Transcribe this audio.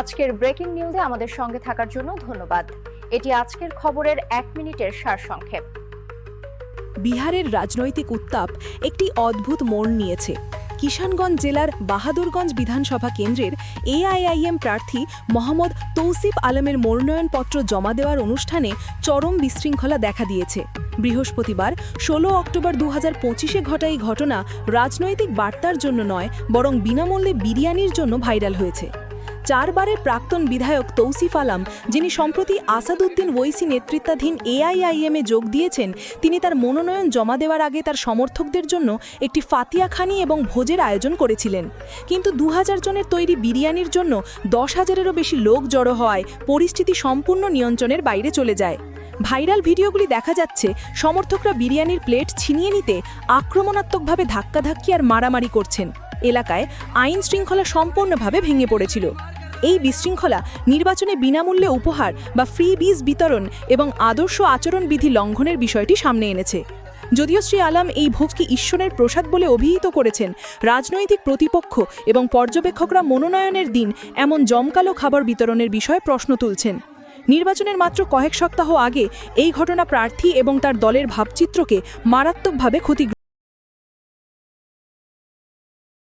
আজকের ব্রেকিং নিউজে আমাদের সঙ্গে থাকার জন্য ধন্যবাদ। এটি আজকের খবরের এক মিনিটের সারসংক্ষেপ। বিহারের রাজনৈতিক উত্তাপ একটি অদ্ভুত মোড় নিয়েছে। কিষানগঞ্জ জেলার বাহাদুরগঞ্জ বিধানসভা কেন্দ্রের এআইআইএম প্রার্থী মোহাম্মদ তৌসিফ আলমের মনোনয়নপত্র জমা দেওয়ার অনুষ্ঠানে চরম বিশৃঙ্খলা দেখা দিয়েছে। বৃহস্পতিবার ষোলো অক্টোবর দু হাজার পঁচিশে ঘটা এই ঘটনা রাজনৈতিক বার্তার জন্য নয়, বরং বিনামূল্যে বিরিয়ানির জন্য ভাইরাল হয়েছে। চারবারের প্রাক্তন বিধায়ক তৌসিফ আলাম, যিনি সম্প্রতি আসাদুদ্দিন ওইসি নেতৃত্বাধীন এআইআইএমে যোগ দিয়েছেন, তিনি তার মনোনয়ন জমা দেওয়ার আগে তার সমর্থকদের জন্য একটি ফাতিয়াখানি এবং ভোজের আয়োজন করেছিলেন। কিন্তু দু হাজার জনের তৈরি বিরিয়ানির জন্য দশ হাজারেরও বেশি লোক জড়ো হওয়ায় পরিস্থিতি সম্পূর্ণ নিয়ন্ত্রণের বাইরে চলে যায়। ভাইরাল ভিডিওগুলি দেখা যাচ্ছে, সমর্থকরা বিরিয়ানির প্লেট ছিনিয়ে নিতে আক্রমণাত্মকভাবে ধাক্কাধাক্কি আর মারামারি করছেন। এলাকায় আইন শৃঙ্খলা সম্পূর্ণভাবে ভেঙে পড়েছিল। এই বিশৃঙ্খলা নির্বাচনে বিনামূল্যে উপহার বা ফ্রি বীজ বিতরণ এবং আদর্শ আচরণবিধি লঙ্ঘনের বিষয়টি সামনে এনেছে। যদিও শ্রী আলাম এই ভোগকে ঈশ্বরের প্রসাদ বলে অভিহিত করেছেন, রাজনৈতিক প্রতিপক্ষ এবং পর্যবেক্ষকরা মনোনয়নের দিন এমন জমকালো খাবার বিতরণের বিষয়ে প্রশ্ন তুলছেন। নির্বাচনের মাত্র কয়েক সপ্তাহ আগে এই ঘটনা প্রার্থী এবং তার দলের ভাবচিত্রকে মারাত্মকভাবে ক্ষতি